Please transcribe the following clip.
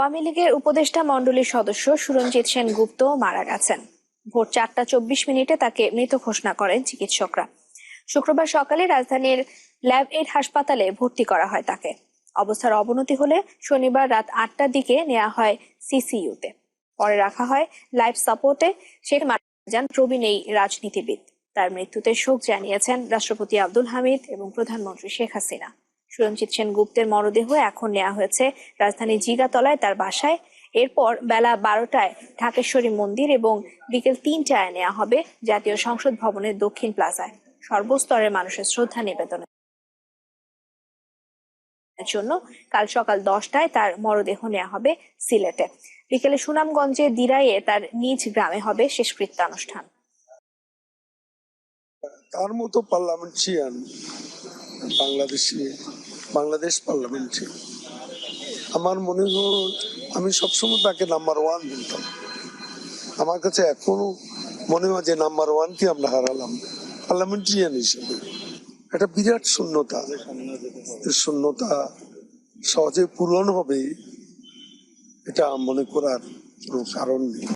আওয়ামী লীগের উপদেষ্টা মণ্ডলীর সদস্য সুরঞ্জিত সেন গুপ্ত মারা গেছেন। ভোর চারটা চব্বিশ মিনিটে তাকে মৃত ঘোষণা করেন চিকিৎসকরা। শুক্রবার সকালে রাজধানীর ল্যাব এইড হাসপাতালে ভর্তি করা হয় তাকে। অবস্থার অবনতি হলে শনিবার রাত আটটার দিকে নেওয়া হয় সিসিইউতে। পরে রাখা হয় লাইফ সাপোর্টে। শেখ মারা যান প্রবীণ এই রাজনীতিবিদ। তার মৃত্যুতে শোক জানিয়েছেন রাষ্ট্রপতি আব্দুল হামিদ এবং প্রধানমন্ত্রী শেখ হাসিনা। সুরঞ্জিত সেন গুপ্তের মরদেহ এখন নেওয়া হয়েছে রাজধানীর জিগাতলায় তার বাসায়। এরপর বেলা বারোটায় ঢাকেশ্বরী মন্দির এবং বিকেল তিনটায় নেওয়া হবে জাতীয় সংসদ ভবনের দক্ষিণ প্লাজায়। সর্বস্তরের মানুষের শ্রদ্ধা নিবেদনের জন্য কাল সকাল দশটায় তার মরদেহ নেওয়া হবে সিলেটে। বিকেলে সুনামগঞ্জে দিরাইয়ে তার নিজ গ্রামে হবে শেষকৃত্যানুষ্ঠান তার মতো পার্লামেন্টারিয়ান বাংলাদেশি বাংলাদেশ পার্লামেন্টে আমার মনে হয় আমি সবসময় তাকে নাম্বার ওয়ান বলতাম। আমার কাছে এখনও মনে হয় যে নাম্বার ওয়ানকে আমরা হারালাম। পার্লামেন্টারিয়ান হিসেবে। একটা বিরাট শূন্যতা। শূন্যতা সহজে পূরণ হবে এটা মনে করার কোনো কারণ নেই।